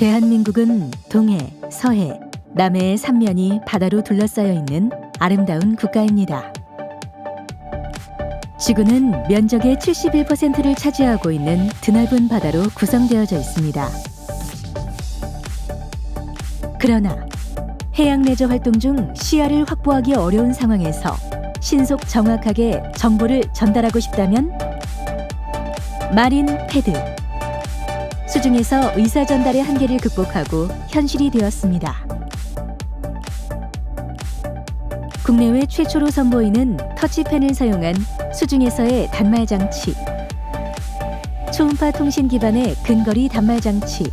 대한민국은 동해, 서해, 남해의 삼면이 바다로 둘러싸여 있는 아름다운 국가입니다. 지구는 면적의 71%를 차지하고 있는 드넓은 바다로 구성되어져 있습니다. 그러나 해양 레저 활동 중 시야를 확보하기 어려운 상황에서 신속 정확하게 정보를 전달하고 싶다면 마린 패드 수중에서 의사 전달의 한계를 극복하고 현실이 되었습니다. 국내외 최초로 선보이는 터치펜을 사용한 수중에서의 단말 장치, 초음파 통신 기반의 근거리 단말 장치,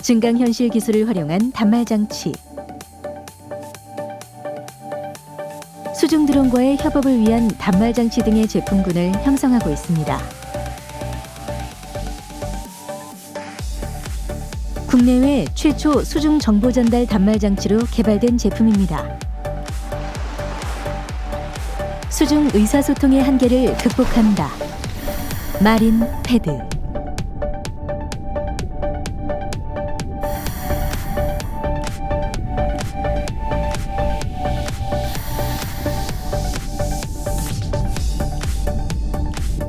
증강 현실 기술을 활용한 단말 장치, 수중 드론과의 협업을 위한 단말 장치 등의 제품군을 형성하고 있습니다. 국내외 최초 수중 정보 전달 단말 장치로 개발된 제품입니다. 수중 의사소통의 한계를 극복한다. 마린 패드.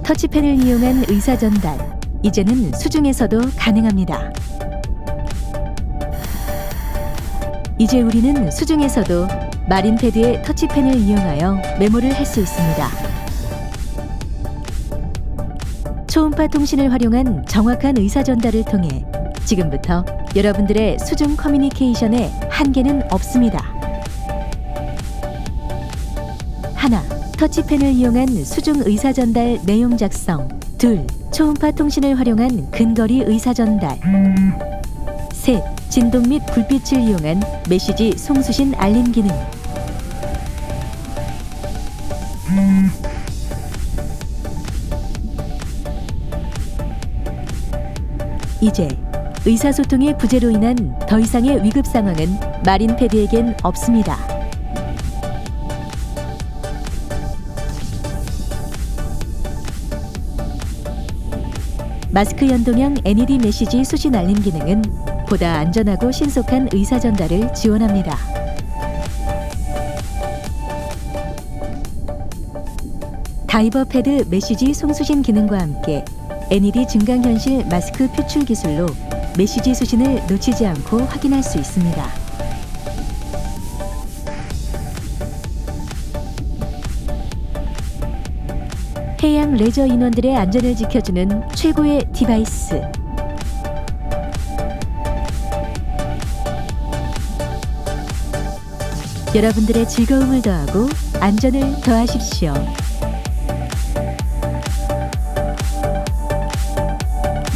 터치펜을 이용한 의사 전달. 이제는 수중에서도 가능합니다. 이제 우리는 수중에서도 마린 패드의 터치펜을 이용하여 메모를 할 수 있습니다. 초음파 통신을 활용한 정확한 의사 전달을 통해 지금부터 여러분들의 수중 커뮤니케이션에 한계는 없습니다. 하나, 터치펜을 이용한 수중 의사 전달 내용 작성. 둘, 초음파 통신을 활용한 근거리 의사 전달. 셋, 진동 및 불빛을 이용한 메시지 송수신 알림 기능. 이제 의사소통의 부재로 인한 더 이상의 위급 상황은 마린 패드에겐 없습니다. 마스크 연동형 LED 메시지 수신 알림 기능은 보다 안전하고 신속한 의사 전달을 지원합니다. 다이버 패드 메시지 송수신 기능과 함께 LED 증강현실 마스크 표출 기술로 메시지 수신을 놓치지 않고 확인할 수 있습니다. 해양 레저 인원들의 안전을 지켜주는 최고의 디바이스. 여러분들의 즐거움을 더하고 안전을 더하십시오.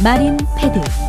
마린 패드.